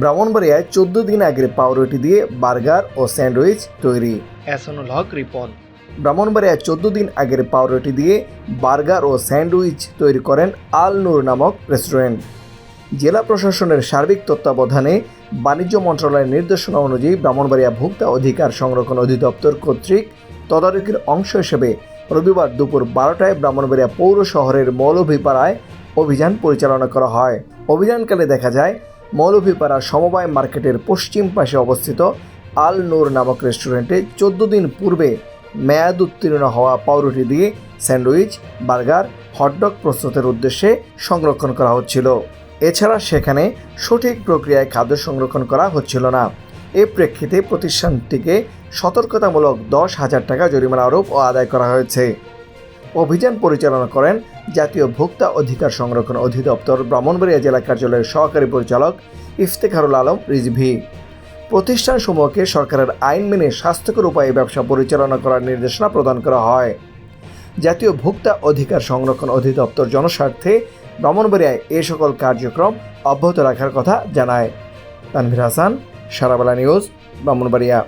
ব্রাহ্মণবাড়িয়ায় চোদ্দ দিন আগে পাউরুটি দিয়ে বার্গার ও স্যান্ডউইচ তৈরি। এহসানুল হক রিপন। ব্রাহ্মণবাড়িয়ায় চোদ্দ দিন আগের পাউরুটি দিয়ে বার্গার ও স্যান্ডউইচ তৈরি করেন আল নূর নামক রেস্টুরেন্ট। জেলা প্রশাসনের সার্বিক তত্ত্বাবধানে বাণিজ্য মন্ত্রণালয়ের নির্দেশনা অনুযায়ী ব্রাহ্মণবাড়িয়া ভোক্তা অধিকার সংরক্ষণ অধিদপ্তর কর্তৃক তদারকির অংশ হিসেবে রবিবার দুপুর বারোটায় ব্রাহ্মণবাড়িয়া পৌর শহরের মৌলভীপাড়ায় অভিযান পরিচালনা করা হয়। অভিযানকালে দেখা যায় মৌলভীপাড়া সমবায় মার্কেটের পশ্চিম পাশে অবস্থিত আল নূর নামক রেস্টুরেন্টে চোদ্দ দিন পূর্বে মেয়াদ উত্তীর্ণ হওয়া পাউরুটি দিয়ে স্যান্ডউইচ, বার্গার, হটডগ প্রস্তুতের উদ্দেশ্যে সংরক্ষণ করা হচ্ছিল। এছাড়া সেখানে সঠিক প্রক্রিয়ায় খাদ্য সংরক্ষণ করা হচ্ছিল না। এ প্রেক্ষিতে প্রতিষ্ঠানটিকে সতর্কতামূলক দশ হাজার টাকা জরিমানা আরোপ ও আদায় করা হয়েছে। অভিযান পরিচালনা করেন জাতীয় ভোক্তা অধিকার সংরক্ষণ অধিদপ্তর ব্রাহ্মণবাড়িয়া জেলা কার্যালয়ের সহকারী পরিচালক ইফতেখারুল আলম রিজভি। প্রতিষ্ঠানসমূহকে সরকারের আইন মেনে স্বাস্থ্যকর উপায়ে ব্যবসা পরিচালনা করার নির্দেশনা প্রদান করা হয়। জাতীয় ভোক্তা অধিকার সংরক্ষণ অধিদপ্তর জনস্বার্থে ব্রাহ্মণবাড়িয়ায় এ সকল কার্যক্রম অব্যাহত রাখার কথা জানায়। তানভীর হাসান, সারাবেলা নিউজ, ব্রাহ্মণবাড়িয়া।